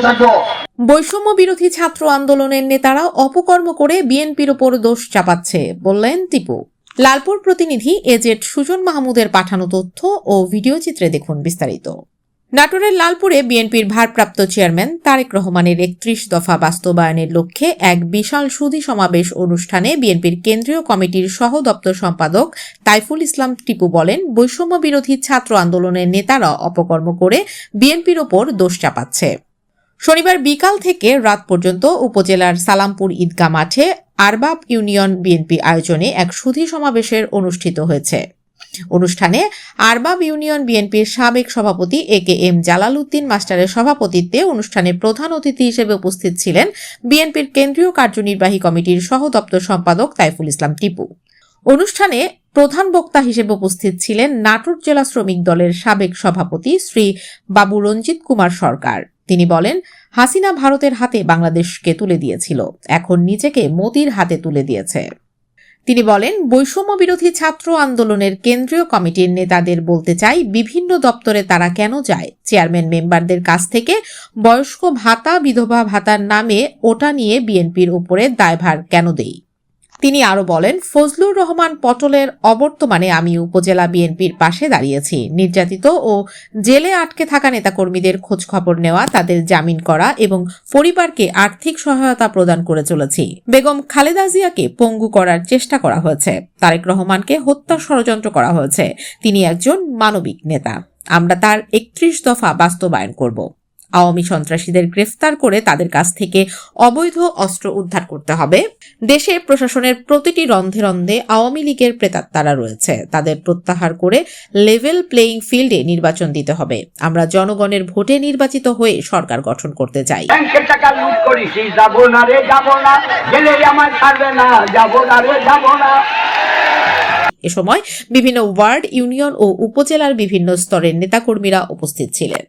থাকব। বৈষম্য বিরোধী ছাত্র আন্দোলনের নেতারা অপকর্ম করে বিএনপির ওপর দোষ চাপাচ্ছে, বললেন টিপু। লালপুর প্রতিনিধি এজেট সুজন মাহমুদের পাঠানো তথ্য ও ভিডিও চিত্রে দেখুন বিস্তারিত। নাটোরের লালপুরে বিএনপির ভারপ্রাপ্ত চেয়ারম্যান তারেক রহমানের একত্রিশ দফা বাস্তবায়নের লক্ষ্যে এক বিশাল সুধি সমাবেশ অনুষ্ঠানে বিএনপির কেন্দ্রীয় কমিটির সহ দপ্তর সম্পাদক তাইফুল ইসলাম টিপু বলেন বৈষম্য বিরোধী ছাত্র আন্দোলনের নেতারা অপকর্ম করে বিএনপির ওপর দোষ চাপাচ্ছে। শনিবার বিকাল থেকে রাত পর্যন্ত উপজেলার সালামপুর ঈদগাহ মাঠে আরবাব ইউনিয়ন বিএনপি আয়োজনে এক সুধি সমাবেশের অনুষ্ঠিত হয়েছে। অনুষ্ঠানে আরবাব ইউনিয়ন বিএনপির সাবেক সভাপতি A K M Jalal Uddin মাস্টারের সভাপতিত্বে অনুষ্ঠানে প্রধান অতিথি হিসেবে উপস্থিত ছিলেন বিএনপির কেন্দ্রীয় কার্যনির্বাহী কমিটির সহ দপ্তর সম্পাদক তাইফুল ইসলাম টিপু। অনুষ্ঠানে প্রধান বক্তা হিসেবে উপস্থিত ছিলেন নাটোর জেলা শ্রমিক দলের সাবেক সভাপতি শ্রী বাবু রঞ্জিত কুমার সরকার। তিনি বলেন, হাসিনা ভারতের হাতে বাংলাদেশকে তুলে দিয়েছিল, এখন নিজেকে মোদির হাতে তুলে দিয়েছে। তিনি বলেন বৈষম্য বিরোধী ছাত্র আন্দোলনের কেন্দ্রীয় কমিটির নেতাদের বলতে চাই, বিভিন্ন দপ্তরে তারা কেন যায়? চেয়ারম্যান মেম্বারদের কাছ থেকে বয়স্ক ভাতা, বিধবা ভাতার নামে ওটা নিয়ে বিএনপির উপরে দায়ভার কেন দেই? তিনি আরও বলেন, ফজলুর রহমান পটলের অবর্তমানে আমি উপজেলা বিএনপির পাশে দাঁড়িয়েছি। নির্যাতিত ও জেলে আটকে থাকা নেতাকর্মীদের খোঁজ খবর নেওয়া, তাদের জামিন করা এবং পরিবারকে আর্থিক সহায়তা প্রদান করে চলেছি। বেগম খালেদা জিয়াকে পঙ্গু করার চেষ্টা করা হয়েছে। তারেক রহমানকে হত্যা ষড়যন্ত্র করা হয়েছে। তিনি একজন মানবিক নেতা। আমরা তার একত্রিশ দফা বাস্তবায়ন করব। আওয়ামী সন্ত্রাসীদের গ্রেফতার করে তাদের কাছ থেকে অবৈধ অস্ত্র উদ্ধার করতে হবে। দেশে প্রশাসনের প্রতিটি রন্ধে রন্ধে আওয়ামী লীগের প্রেতাত্মারা রয়েছে। তাদের প্রত্যাহার করে লেভেল প্লেইং ফিল্ডে নির্বাচন দিতে হবে। আমরা জনগণের ভোটে নির্বাচিত হয়ে সরকার গঠন করতে চাই। ব্যাংকের টাকা লুট করেছি যাব না রে যাব না। গেলে আমার ছাড়বে না যাব না রে যাব না। এ সময় বিভিন্ন ওয়ার্ড ইউনিয়ন ও উপজেলার বিভিন্ন স্তরের নেতাকর্মীরা উপস্থিত ছিলেন।